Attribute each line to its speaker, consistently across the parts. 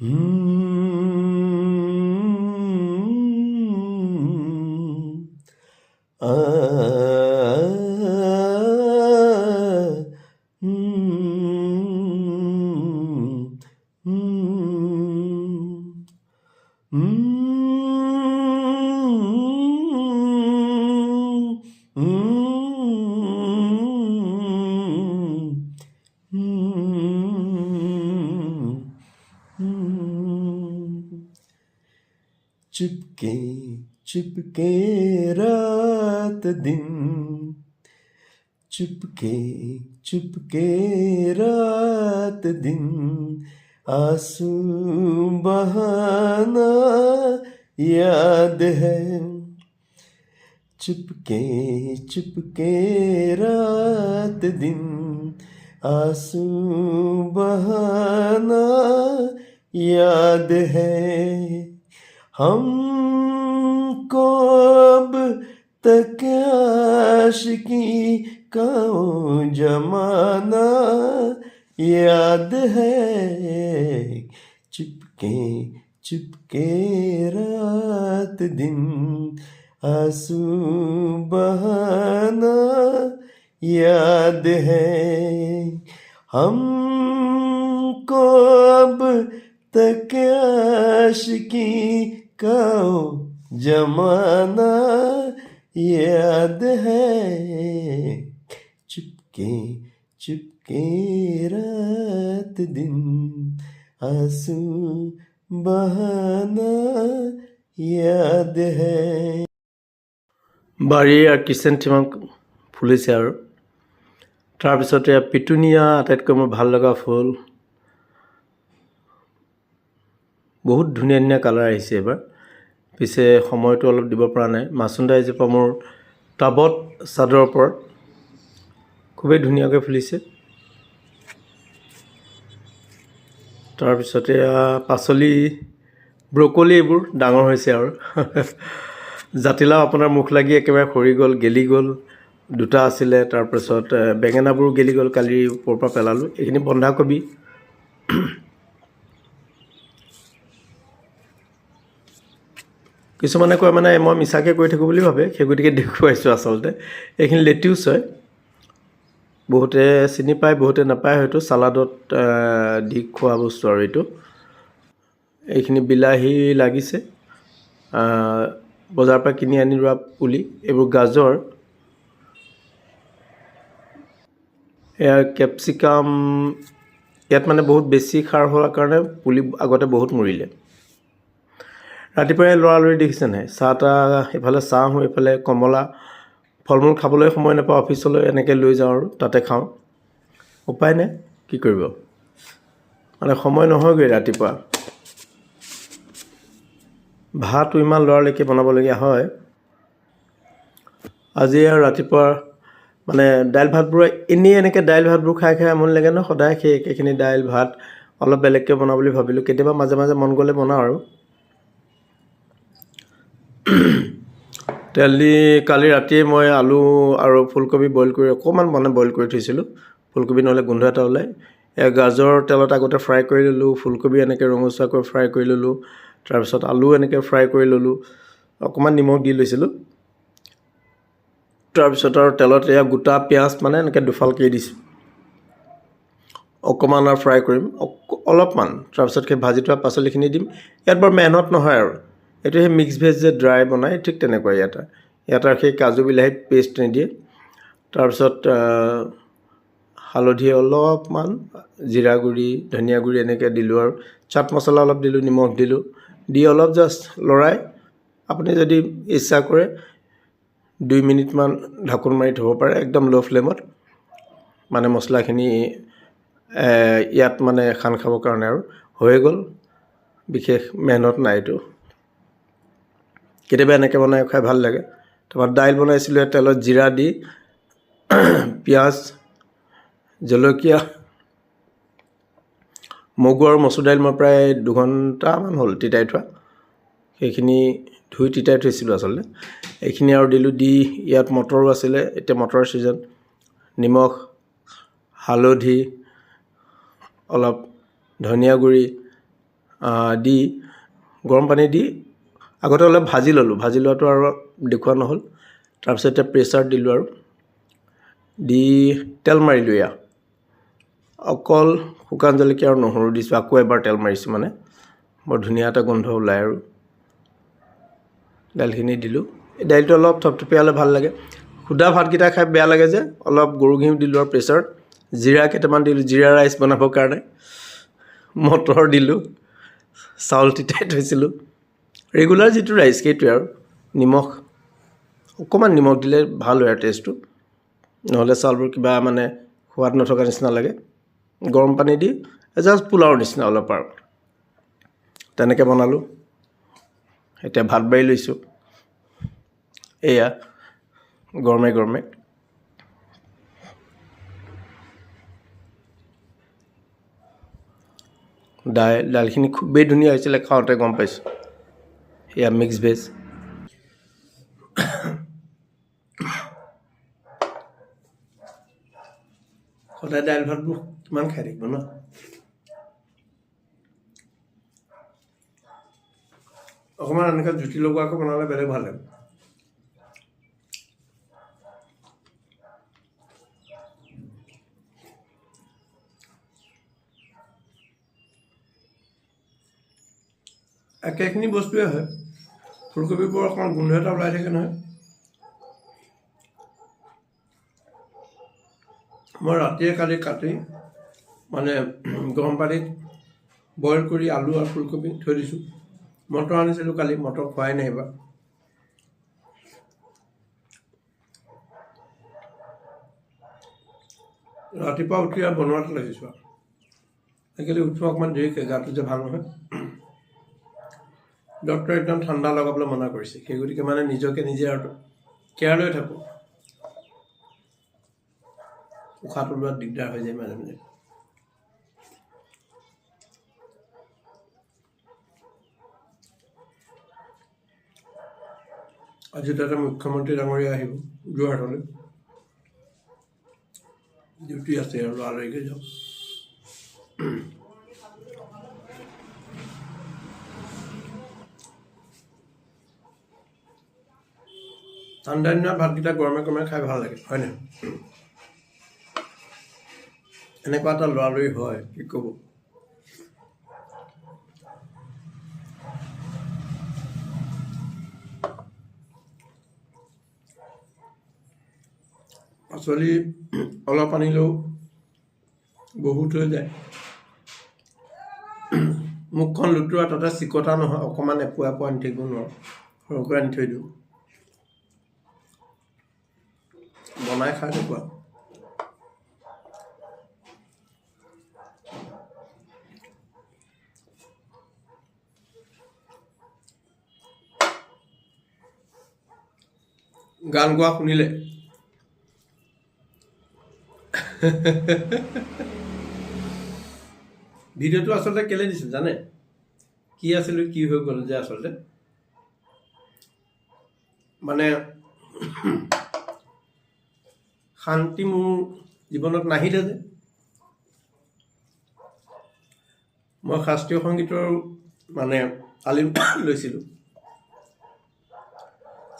Speaker 1: 嗯。चुपके चुपके रात दिन। चुपके चुपके रात दिन। आँसू बहाना याद है। चुपके चुपके रात दिन। आँसू बहाना याद है। हमको अब तक आशिकी का जमाना याद है। चुपके चुपके रात दिन, आँसू बहाना याद है। हमको अब तक आशिकी का वो जमाना याद है चुपके चुपके रात दिन आंसू बहाना याद है বাৰীৰ কিচেন থিমক ফুলিছে আৰু তাৰপিছতে পিটুনিয়া আটাইতকৈ মোৰ ভাল লগা ফুল বহুত ধুনীয়া ধুনীয়া কালাৰ আহিছে এইবাৰ। পিছে সময়টো অলপ দিব পৰা নাই। মাচুন্দা এজোপা মোৰ টাবত চাদৰ ওপৰত। খুবেই ধুনীয়াকৈ ফুলিছে। তাৰপিছতে পাচলি ব্ৰকলি এইবোৰ ডাঙৰ হৈছে আৰু। জাতিলাও আপোনাৰ মুখ লাগি একেবাৰে সৰি গ'ল গেলি গ'ল দুটা আছিলে। তাৰপিছত বেঙেনাবোৰো গেলি গ'ল কালি ওপৰৰ পৰা পেলালোঁ। এইখিনি বন্ধাকবি। কিছুমানে কয় মানে মই মিছাকৈ কৈ থাকোঁ বুলি ভাবে। সেই গতিকে দেখুৱাইছোঁ আচলতে। এইখিনি লেটিউচ হয়। বহুতে চিনি পায়, বহুতে নাপায় হয়তো। চালাডত দি খোৱা বস্তু আৰু এইটো। এইখিনি বিলাহী লাগিছে। বজাৰৰ পৰা কিনি আনি ৰোৱা পুলি, এইবোৰ গাজৰ। এয়া কেপচিকাম, ইয়াত মানে বহুত বেছি সাৰ হোৱাৰ কাৰণে পুলি আগতে বহুত মৰিলে। ৰাতিপুৱাই লৰালৰি দেখিছে নাই? চাহ তাহ এইফালে চাহ এইফালে কমলা। ফল মূল খাবলৈ সময় নাপাওঁ অফিচলৈ এনেকৈ লৈ যাওঁ আৰু তাতে খাওঁ। উপায় নাই। কি কৰিব? মানে সময় নহয়গৈ ৰাতিপুৱা। ভাতো ইমান লৰালৰিকৈ বনাবলগীয়া হয়। আজি আৰু ৰাতিপুৱা মানে দাইল ভাতবোৰ এনেই এনেকৈ দাইল ভাতবোৰ খাই খাই আমনি লাগে ন? সদায় সেই একেখিনি দাইল ভাত অলপ বেলেগকৈ বনাওঁ বুলি ভাবিলোঁ। কেতিয়াবা মাজে মাজে মন গ'লে বনাওঁ আৰু। তেল কালি ৰাতিয়ে মই আলু আৰু ফুলকবি বইল কৰি অকণমান মানে বইল কৰি থৈছিলোঁ। ফুলকবি নহ'লে গোন্ধ এটা ওলায়। গাজৰ তেলত আগতে ফ্ৰাই কৰি ল'লোঁ ফুলকবি এনেকৈ ৰঙচুৱাকৈ ফ্ৰাই কৰি ল'লোঁ তাৰপিছত আলু এনেকৈ ফ্ৰাই কৰি ল'লোঁ অকণমান নিমখ দি লৈছিলোঁ। তাৰপিছত আৰু তেলত এয়া গোটা পিঁয়াজ মানে এনেকৈ দুফালকৈ দিছোঁ। অকণমান আৰু ফ্ৰাই কৰিম অলপমান। তাৰপিছত সেই ভাজি থোৱা পাচলিখিনি দিম। ইয়াত বৰ মেহনত নহয় আৰু। এইটো সেই মিক্স ভেজ যে ড্ৰাই বনায় ঠিক তেনেকুৱা ইয়াত। ইয়াত সেই কাজু বিলাহী পেষ্ট নিদিয়ে। তাৰপিছত হালধি অলপমান জিৰা গুড়ি ধনিয়া গুড়ি এনেকৈ দিলোঁ আৰু চাট মছলা অলপ দিলোঁ নিমখ দিলোঁ। দি অলপ জাষ্ট লৰাই আপুনি যদি ইচ্ছা কৰে দুই মিনিটমান ঢাকোন মাৰি থ'ব পাৰে একদম ল' ফ্লেমত মানে মছলাখিনি এ, ইয়াত মানে খান খাবৰ কাৰণে আৰু। হৈ গ'ল। বিশেষ মেহনত নাই এইটো। কেতিয়াবা এনেকৈ বনাই খাই ভাল লাগে। তাৰপৰা দাইল বনাইছিলোঁ তেলত জিৰা দি পিঁয়াজ জলকীয়া মগু আৰু মচুৰ দাইল মই প্ৰায় দুঘণ্টামান হ'ল তিতাই থোৱা। সেইখিনি ধুই তিতাই থৈছিলোঁ আচলতে। এইখিনি আৰু দিলোঁ দি ইয়াত মটৰো আছিলে এতিয়া মটৰৰ ছিজন। নিমখ হালধি অলপ ধনিয়া গুড়ি দি গৰম পানী দি আগতে অলপ ভাজি ল'লোঁ। ভাজি লোৱাটো আৰু দেখুওৱা নহ'ল। তাৰপিছত এতিয়া প্ৰেছাৰত দিলোঁ আৰু। দি তেল মাৰিলোঁ এয়া। অকল শুকান জলকীয়া আৰু নহৰু দিছোঁ। আকৌ এবাৰ তেল মাৰিছোঁ মানে। বৰ ধুনীয়া এটা গোন্ধ ওলায় আৰু। দাইলখিনি দিলোঁ। এই দাইলটো অলপ থপথপীয়া হ'লে ভাল লাগে। সুদা ভাতকেইটা খাই বেয়া লাগে যে। অলপ গৰু ঘিউ দিলোঁ আৰু প্ৰেছাৰত জিৰা কেইটামান দিলোঁ। জিৰা ৰাইচ বনাবৰ কাৰণে। মটৰ দিলোঁ। চাউল তিতাই থৈছিলোঁ। ৰেগুলাৰ যিটো ৰাইচ সেইটোৱে আৰু নিমখ অকণমান নিমখ দিলে ভালো হয় আৰু টেষ্টটো নহ'লে চাউলবোৰ কিবা মানে সোৱাদ নথকা নিচিনা লাগে। গৰম পানী দি জাষ্ট পোলাওৰ নিচিনা অলপ আৰু। তেনেকৈ বনালোঁ। এতিয়া ভাত বাঢ়ি লৈছোঁ। এয়া, গৰমে গৰমে। দাইল, দাইলখিনি খুবেই ধুনীয়া হৈছিলে, খাওঁতে গম পাইছোঁ। এয়া মিক্স ভেজ সদায় দাইল ভাতবোৰ কিমান খাই থাকিব ন অকণমান এনেকৈ জুতি লগোৱাকৈ বনালে বেলেগ ভাল লাগে একেখিনি বস্তুৱে হয় ফুলকবিবোৰ অকণমান গোন্ধ এটা ওলাই থাকে নহয়। মই ৰাতিয়ে কালি কাটি মানে গৰম পানীত বইল কৰি আলু আৰু ফুলকবি থৈ দিছোঁ। মটৰ আনিছিলোঁ কালি মটৰ খোৱাই নাই এইবাৰ। ৰাতিপুৱা উঠি আৰু বনোৱাটো লাগিছোঁ আৰু। আজিকালি উঠোঁ অকণমান দেৰিকৈ গাটো যে ভাল নহয়। ডক্টৰে একদম ঠাণ্ডা লগাবলৈ মনা কৰিছে। সেই গতিকে মানে নিজকে নিজে আৰু কেয়াৰ লৈ থাকোঁ। উশাহটো লোৱাত দিগদাৰ হৈ যায় মাজে মাজে। আজি তাতে মুখ্যমন্ত্ৰী ডাঙৰীয়া আহিব যোৰহাটলৈ। ডিউটি আছে আৰু লৰালৰিকৈ যাওঁ। ঠাণ্ডা দিনত ভাতকেইটা গৰমে গৰমে খাই ভাল লাগে হয় নাই এনেকুৱা এটা লৰালৰি হয় কি ক'ব? পাচলি অলপ আনিলেও বহুত হৈ যায়। মুখখন লুতুৰা তাতে চিকটা নহয় অকণমান এপোৱা এপোৱা আনি থাকিব নোৱাৰোঁ। সৰহকৈ আনি থৈ দিওঁ। বনাই খাই নোপোৱা গান গোৱা শুনিলে। ভিডিঅ'টো আচলতে কেলে দিছিল জানে? কি আছিলে, কি হৈ গ'ল যে আচলতে? মানে শান্তি মোৰ জীৱনত নাহিলে যে। মই শাস্ত্ৰীয় সংগীতৰ মানে তালিম লৈছিলোঁ।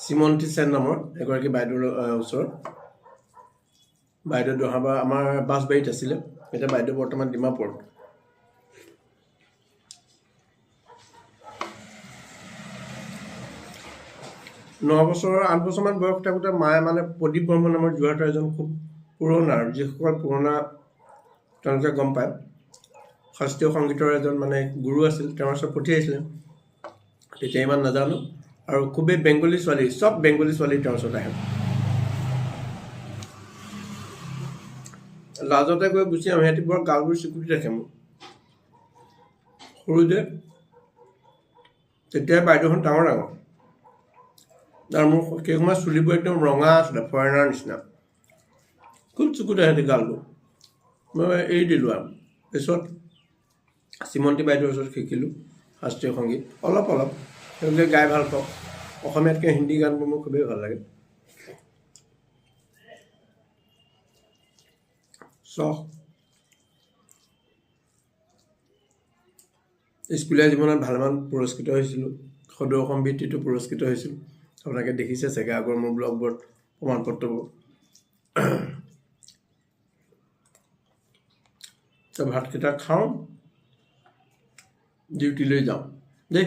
Speaker 1: শ্ৰীমন্তী সেন নামৰ এগৰাকী বাইদেউৰ ওচৰত। বাইদেউ দহাবা আমাৰ বাছবাৰীত আছিলে। এতিয়া বাইদেউ বৰ্তমান ডিমাপুৰত। ন বছৰ আঠ বছৰমান বয়স থাকোঁতে মায়ে মানে প্ৰদীপ বৰ্মন নামৰ যোৰহাটৰ এজন খুব পুৰণা আৰু যিসকল পুৰণা তেওঁলোকে গম পায়। শাস্ত্ৰীয় সংগীতৰ এজন মানে গুৰু আছিল তেওঁৰ ওচৰত পঠিয়াইছিলে। তেতিয়া ইমান নাজানো। আৰু খুবেই বেংগলী ছোৱালী চব বেংগলী ছোৱালী তেওঁৰ ওচৰত আহে। লাজতে গৈ গুচি আহোঁ সিহঁতি বৰ গালবোৰ চিকুটি ৰাখে মোক। সৰু যে তেতিয়াই বাইদেউখন ডাঙৰ ডাঙৰ আৰু মোৰ সময়ত চুলিবোৰ একদম ৰঙা আছিলে ফৰেনাৰ নিচিনা খুব চকুতে সিহঁতি গালটো মই এৰি দিলোঁ আৰু পিছত শ্ৰীমন্তী বাইদেউৰ ওচৰত শিকিলোঁ শাস্ত্ৰীয় সংগীত অলপ অলপ তেওঁলোকে গাই ভাল পাওঁ অসমীয়াতকৈ হিন্দী গানবোৰ মোৰ খুবেই ভাল লাগে চখ স্কুলীয়া জীৱনত ভালেমান পুৰস্কৃত হৈছিলোঁ সদৌ অসম বৃত্তিটো পুৰস্কৃত হৈছিলোঁ আপোনালোকে দেখিছে চাগে আগৰ মোৰ ব্লগবোৰত প্ৰমাণপত্ৰবোৰ। তো ভাতকেইটা খাওঁ ডিউটিলৈ যাওঁ। দেই।